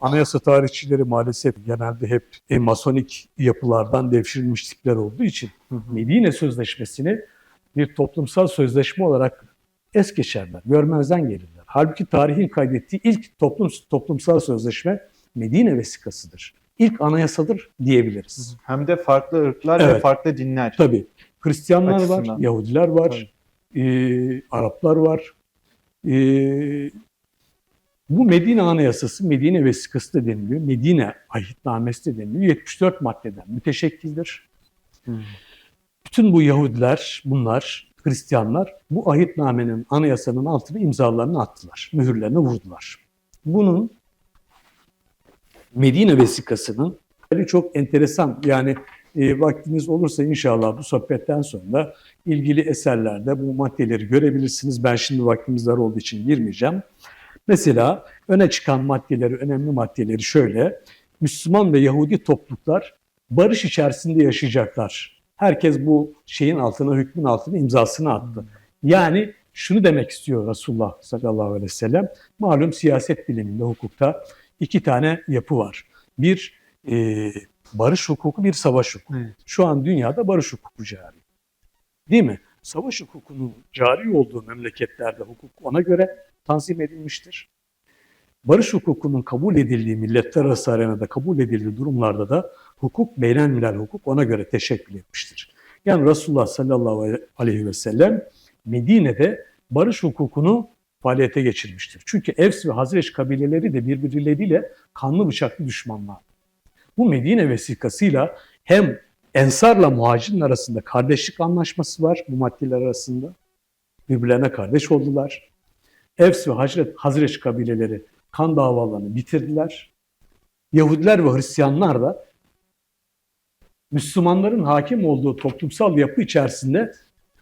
Anayasa tarihçileri maalesef genelde hep e, masonik yapılardan devşirilmiş tipler olduğu için Medine Sözleşmesi'ni bir toplumsal sözleşme olarak es geçerler, görmezden gelirler. Halbuki tarihin kaydettiği ilk toplum, toplumsal sözleşme Medine vesikasıdır. İlk anayasadır diyebiliriz. Hem de farklı ırklar ve Evet. farklı dinler. Tabii Hristiyanlar Açısından. var, Yahudiler var, e, Araplar var. E, bu Medine Anayasası, Medine Vesikası da deniliyor. Medine Ahitnamesi de deniliyor. 74 maddeden müteşekkildir. Hmm. Bütün bu Yahudiler, bunlar, Hristiyanlar bu ahitnamenin, anayasanın altına imzalarını attılar. Mühürlerini vurdular. Bunun Medine vesikasının çok enteresan. Yani e, vaktiniz olursa inşallah bu sohbetten sonra ilgili eserlerde bu maddeleri görebilirsiniz. Ben şimdi vaktimiz dar olduğu için girmeyeceğim. Mesela öne çıkan maddeleri, önemli maddeleri şöyle. Müslüman ve Yahudi topluluklar barış içerisinde yaşayacaklar. Herkes bu şeyin altına, hükmün altına imzasını attı. Yani şunu demek istiyor Resulullah sallallahu aleyhi ve sellem. Malum siyaset biliminde, hukukta iki tane yapı var. Bir e, barış hukuku, bir savaş hukuku. Evet. Şu an dünyada barış hukuku cari. Değil mi? Savaş hukukunun cari olduğu memleketlerde hukuk ona göre tanzim edilmiştir. Barış hukukunun kabul edildiği milletler arası arenada kabul edildiği durumlarda da hukuk, beynelmilel hukuk ona göre teşekkül etmiştir. Yani Resulullah sallallahu aleyhi ve sellem Medine'de barış hukukunu faaliyete geçirmiştir. Çünkü Evs ve Hazreç kabileleri de birbirleriyle kanlı bıçaklı düşmanlar. Bu Medine vesikasıyla hem Ensar'la Muhacir'in arasında kardeşlik anlaşması var bu maddeler arasında. Birbirlerine kardeş oldular. Evs ve Hazret, Hazreç kabileleri kan davalarını bitirdiler. Yahudiler ve Hristiyanlar da Müslümanların hakim olduğu toplumsal yapı içerisinde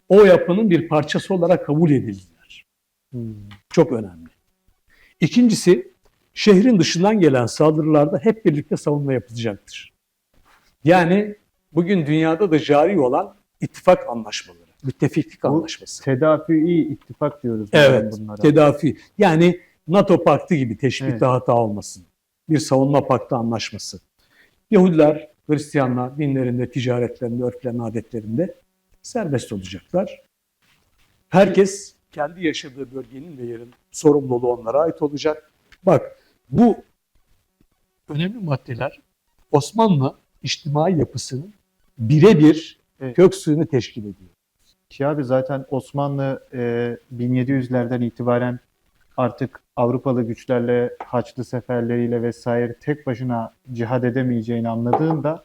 o yapının bir parçası olarak kabul edildiler. Hmm. Çok önemli. İkincisi, şehrin dışından gelen saldırılarda hep birlikte savunma yapılacaktır. Yani bugün dünyada da cari olan ittifak anlaşmaları, müttefiklik Bu anlaşması. Tedafi ittifak diyoruz. Evet, bunlara. tedafi. Yani NATO paktı gibi teşbihte Evet. hata olmasın. Bir savunma paktı anlaşması. Yahudiler, Hristiyanlar dinlerinde, ticaretlerinde, örflerinde, adetlerinde serbest olacaklar. Herkes kendi yaşadığı bölgenin ve yerin sorumluluğu onlara ait olacak. Bak bu önemli maddeler Osmanlı içtimai yapısının birebir Evet. kök suyunu teşkil ediyor. Ki abi zaten Osmanlı e, 1700'lerden itibaren artık Avrupalı güçlerle, Haçlı seferleriyle vesaire tek başına cihad edemeyeceğini anladığında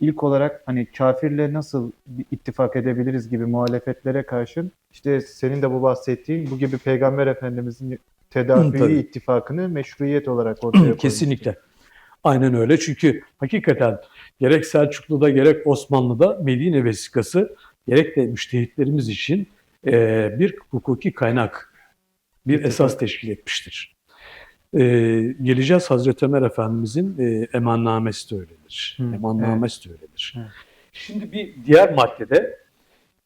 ilk olarak hani kafirle nasıl bir ittifak edebiliriz gibi muhalefetlere karşın işte senin de bu bahsettiğin bu gibi Peygamber Efendimizin tedavi ittifakını meşruiyet olarak ortaya koymuş. Kesinlikle. Aynen öyle. Çünkü hakikaten gerek Selçuklu'da gerek Osmanlı'da Medine vesikası gerek de müştehitlerimiz için e, bir hukuki kaynak, bir esas teşkil etmiştir. E, geleceğiz Hazreti Ömer Efendimizin e, emannamesi de öyledir. Hı, Emannamesi de öyledir. Evet. Şimdi bir diğer maddede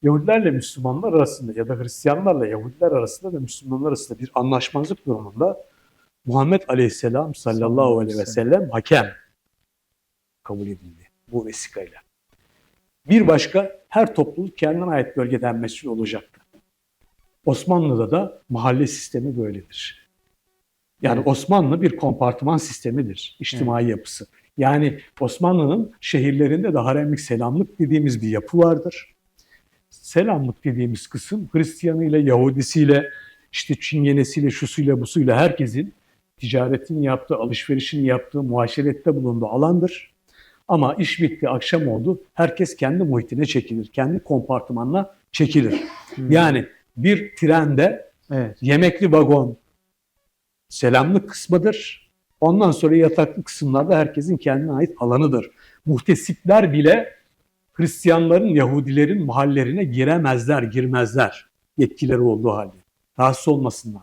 Yahudilerle Müslümanlar arasında ya da Hristiyanlarla Yahudiler arasında ve Müslümanlar arasında bir anlaşmazlık durumunda Muhammed Aleyhisselam sallallahu aleyhi ve sellem hakem kabul edildi bu vesikayla. Bir başka her topluluk kendine ait bölgeden mesul olacaktı. Osmanlı'da da mahalle sistemi böyledir. Yani Evet. Osmanlı bir kompartıman sistemidir, içtimai yapısı. Yani Osmanlı'nın şehirlerinde de haremlik selamlık dediğimiz bir yapı vardır. Selamlık dediğimiz kısım Hristiyanıyla, Yahudisiyle, işte Çingenesiyle, şusuyla, busuyla herkesin ticaretin yaptığı, alışverişin yaptığı, muaşerette bulunduğu alandır. Ama iş bitti, akşam oldu. Herkes kendi muhitine çekilir. Kendi kompartımanına çekilir. Hmm. Yani bir trende Evet. yemekli vagon selamlık kısmıdır. Ondan sonra yataklı kısımlarda herkesin kendine ait alanıdır. Muhtesipler bile Hristiyanların, Yahudilerin mahallerine giremezler, girmezler. Yetkileri olduğu halde. Rahatsız olmasınlar.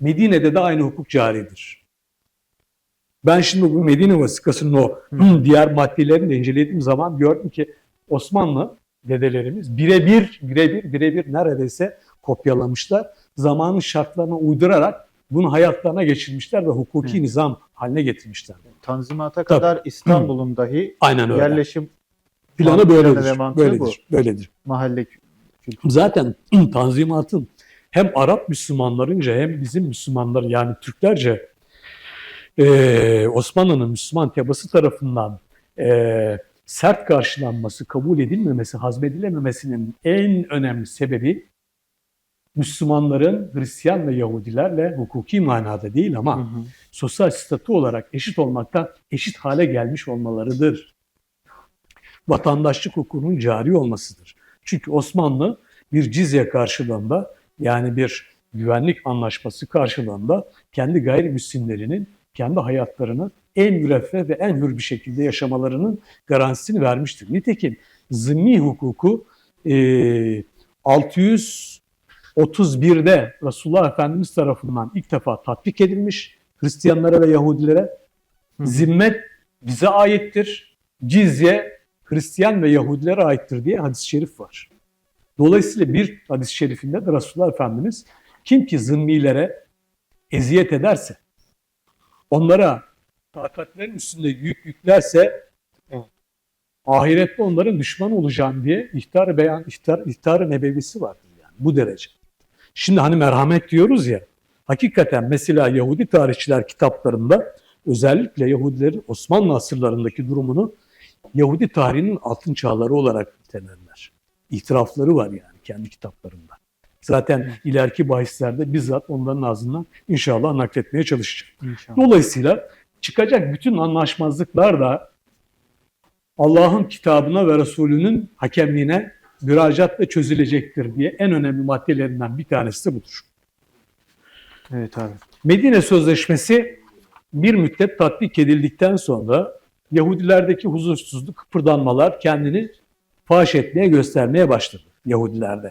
Medine'de de aynı hukuk caridir. Ben şimdi bu Medine vasikasının o diğer maddelerini de incelediğim zaman gördüm ki Osmanlı dedelerimiz birebir, birebir, birebir neredeyse kopyalamışlar. Zamanın şartlarına uydurarak bunu hayatlarına geçirmişler ve hukuki Evet. nizam haline getirmişler. Tanzimata kadar İstanbul'un dahi Aynen öyle. yerleşim Planı böyledir. Böyledir. bu. Böyledir. mahalle kültürü. Zaten Tanzimat'ın hem Arap Müslümanlarınca hem bizim Müslümanlar yani Türklerce eee, Osmanlı'nın Müslüman tebası tarafından eee, sert karşılanması, kabul edilmemesi, hazmedilememesinin en önemli sebebi Müslümanların Hristiyan ve Yahudilerle hukuki manada değil Hı ama hı. sosyal statü olarak eşit olmaktan eşit hale gelmiş olmalarıdır. Vatandaşlık hukukunun cari olmasıdır. Çünkü Osmanlı bir cizye karşılığında yani bir güvenlik anlaşması karşılığında kendi gayrimüslimlerinin kendi hayatlarını en müreffeh ve en hür bir şekilde yaşamalarının garantisini vermiştir. Nitekim zimmi hukuku e, 631'de Resulullah Efendimiz tarafından ilk defa tatbik edilmiş Hristiyanlara ve Yahudilere. Zimmet bize aittir, cizye Hristiyan ve Yahudilere aittir diye hadis-i şerif var. Dolayısıyla bir hadis-i şerifinde de Resulullah Efendimiz kim ki zimmilere eziyet ederse, onlara takatlerin üstünde yük yüklerse ahirette onların düşman olacağım diye ihtar beyan ihtar ihtar nebevisi vardır yani bu derece. Şimdi hani merhamet diyoruz ya. Hakikaten mesela Yahudi tarihçiler kitaplarında özellikle Yahudilerin Osmanlı asırlarındaki durumunu Yahudi tarihinin altın çağları olarak nitelerler. İtirafları var yani kendi kitaplarında. Zaten ileriki bahislerde bizzat onların ağzından inşallah nakletmeye çalışacağım. İnşallah. Dolayısıyla çıkacak bütün anlaşmazlıklar da Allah'ın kitabına ve Resulünün hakemliğine müracaatla çözülecektir diye en önemli maddelerinden bir tanesi de budur. Evet abi. Medine Sözleşmesi bir müddet tatbik edildikten sonra Yahudilerdeki huzursuzluk, kıpırdanmalar kendini faş etmeye, göstermeye başladı Yahudilerde.